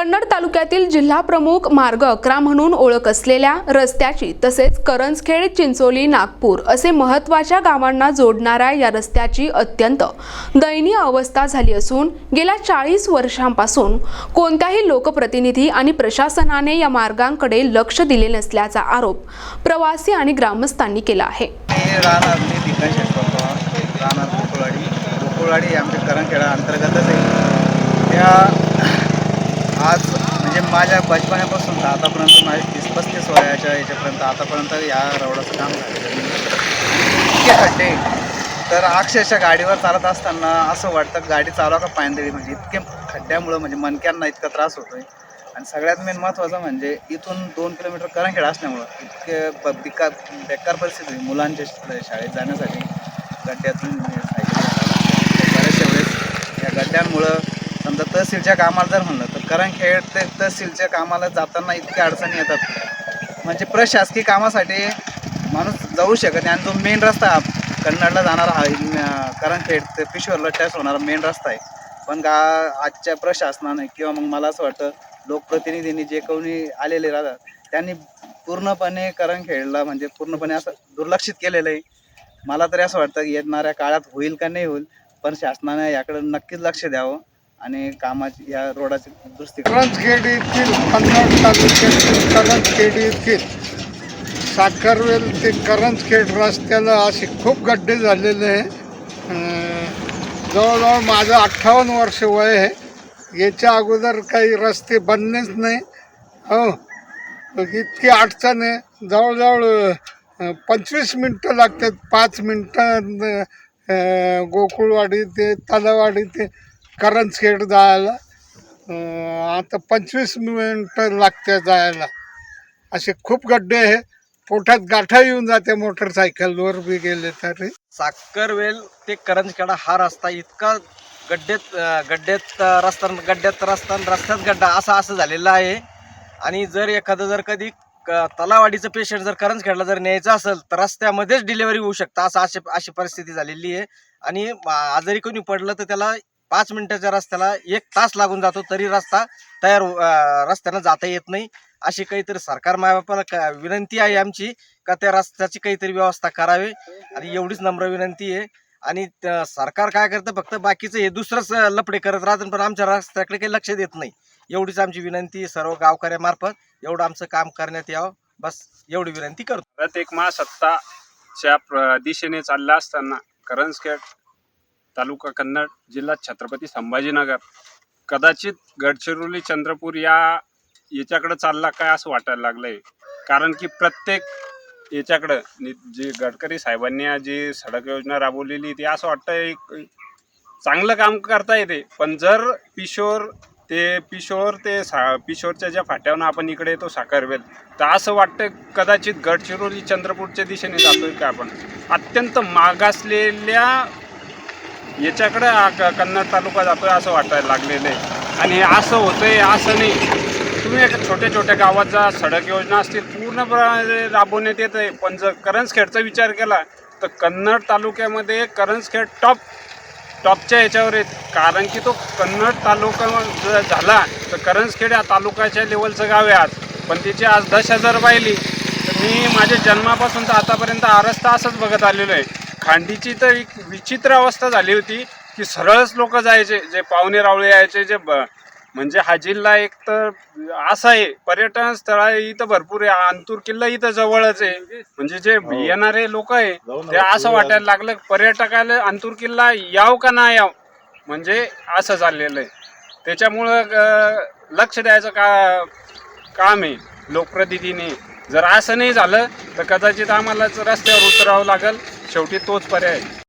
कन्नड तालुक्यातील जिल्हा प्रमुख मार्ग अकरा म्हणून ओळख असलेल्या रस्त्याची तसेच करंजखेड चिंचोली नागपूर असे महत्त्वाच्या गावांना जोडणाऱ्या या रस्त्याची अत्यंत दयनीय अवस्था झाली असून गेल्या चाळीस वर्षांपासून कोणत्याही लोकप्रतिनिधी आणि प्रशासनाने या मार्गांकडे लक्ष दिले नसल्याचा आरोप प्रवासी आणि ग्रामस्थांनी केला आहे. अंतर्गतच आहे. त्या आज म्हणजे माझ्या बचपनापासून तर आतापर्यंत माझ्या तीस पस्तीस वयाच्या याच्यापर्यंत आतापर्यंत या रोडाचं काम झालेलं इतके खड्डे. तर अक्षरशः गाडीवर चालत असताना असं वाटतं गाडी चालवा का पायंदळी म्हणजे इतके खड्ड्यामुळं म्हणजे मनक्यांना इतका त्रास होतोय. आणि सगळ्यात मेन महत्त्वाचं म्हणजे इथून दोन किलोमीटर करंखेड असल्यामुळं इतके ब- बेकार बेकार परिस्थिती मुलांच्या शाळेत जाण्यासाठी गड्ड्यातून म्हणजे बऱ्याचशा वेळेस या गड्ड्यांमुळं समजा तहसीलच्या कामाला जर म्हणलं कारण खेळ ते तहसीलच्या कामाला जाताना इतक्या अडचणी येतात. म्हणजे प्रशासकीय कामासाठी माणूस जाऊ शकत नाही. आणि जो मेन रस्ता हा कन्नडला जाणारा हा करणखेड ते पिशोरला टच होणारा मेन रस्ता आहे. पण का आजच्या प्रशासनाने किंवा मग मला असं वाटतं लोकप्रतिनिधींनी जे कोणी आलेले राहतात त्यांनी पूर्णपणे करंखेडला म्हणजे पूर्णपणे असं दुर्लक्षित केलेलं आहे. मला तरी असं वाटतं की येणाऱ्या काळात होईल का नाही होईल पण शासनाने याकडे नक्कीच लक्ष द्यावं. आणि कामाची या रोडाची दुरुस्ती करंजखेड येथील कन्नड तालुक्यातील करंजखेड येथील साखरवेल ते करंजखेड रस्त्याला असे खूप गड्डे झालेले आहे. जवळजवळ माझं अठ्ठावन्न वर्ष वय आहे. याच्या अगोदर काही रस्ते बनलेच नाही. हो इतकी अडचण आहे. जवळजवळ पंचवीस मिनटं लागतात. पाच मिनटं गोकुळवाडी ते तलावाडी ते करंजखेड जायला आता पंचवीस मिनटं लागते जायला. असे खूप गड्डे आहे. पोटात गाठा येऊन जाते मोटरसायकलवर बी गेले तरी. साखरवेल ते करंजखेडा हा रस्ता इतका गड्ड्यात गड्ड्यात रस्ता गड्ड्यात रस्ता रस्त्यात गड्डा असा असं झालेला आहे. आणि जर एखादं जर कधी क- तलावाडीचं पेशंट जर करंजखेडला जर न्यायचं असेल तर रस्त्यामध्येच डिलिव्हरी होऊ शकतं. असं अशी अशी परिस्थिती झालेली आहे. आणि आजारी कोणी पडलं तर त्याला पाच मिनिटाच्या रस्त्याला एक तास लागून जातो तरी रस्ता तयार रस्त्यानं जाता येत नाही. अशी काहीतरी सरकार मायबापाला क- विनंती आहे आमची का त्या रस्त्याची काहीतरी व्यवस्था करावी. आणि एवढीच नम्र विनंती आहे. आणि त- सरकार काय करतं फक्त बाकीचं हे दुसरंच लपडे लफडे करत राहतं पण आमच्या रस्त्याकडे काही लक्ष देत नाही. एवढीच आमची विनंती आहे. सर्व गावकऱ्यामार्फत एवढं आमचं काम करण्यात यावं. बस एवढी विनंती करतो. प्रत्येक महासत्ताच्या दिशेने चालला असताना करंजखेड तालुका कन्नड जिल्हा छत्रपती संभाजीनगर. कदाचित गडचिरोली चंद्रपूर या याच्याकडं चालला काय असं वाटायला लागलंय. कारण की प्रत्येक याच्याकडं नि- जे गडकरी साहेबांनी जी सडक योजना राबवलेली ती असं वाटतं एक चांगलं काम करता येते. पण जर पिशोर ते पिशोर ते सा पिशोरच्या ज्या फाट्यावरून आपण इकडे येतो साखरवेल तर असं वाटतं कदाचित गडचिरोली चंद्रपूरच्या दिशेने जातोय का आपण? अत्यंत मागासलेल्या याच्याकडे कन्नड तालुका जातोय असं वाटायला लागलेलं आहे. आणि हे असं होतंय असं नाही. तुम्ही एका छोट्या छोट्या गावात जा सडक योजना असतील पूर्णपणे राबवण्यात येत आहे. पण जर करंजखेडचा विचार केला तर कन्नड तालुक्यामध्ये करंजखेड टॉप टॉपच्या याच्यावर आहेत. कारण की तो कन्नड तालुका जर झाला तर करंजखेड या तालुक्याच्या लेवलचं गाव आहे आज. पण तिची आज दश हजार पाहिली तर मी माझ्या जन्मापासून तर आतापर्यंत आरस्ता असंच बघत आलेलो आहे. खांडीची तर एक विचित्र अवस्था झाली होती की सरळच लोक जायचे जे पाहुणे रावळे यायचे जे ब- म्हणजे हा जिल्हा एक तर असा आहे पर्यटन स्थळ आहे इथं भरपूर आहे अंतूर किल्ला इथं जवळच आहे. म्हणजे जे येणारे लोक आहे ते असं वाटायला लागलं पर्यटकाला अंतूर किल्ला याव का ना याव? म्हणजे असं चाललेलं आहे. त्याच्यामुळं लक्ष द्यायचं का काम आहे लोकप्रतिनिधीने. जर असं नाही झालं तर कदाचित आम्हालाच रस्त्यावर उतरावं लागेल. शेवटी तोच पर्याय आहे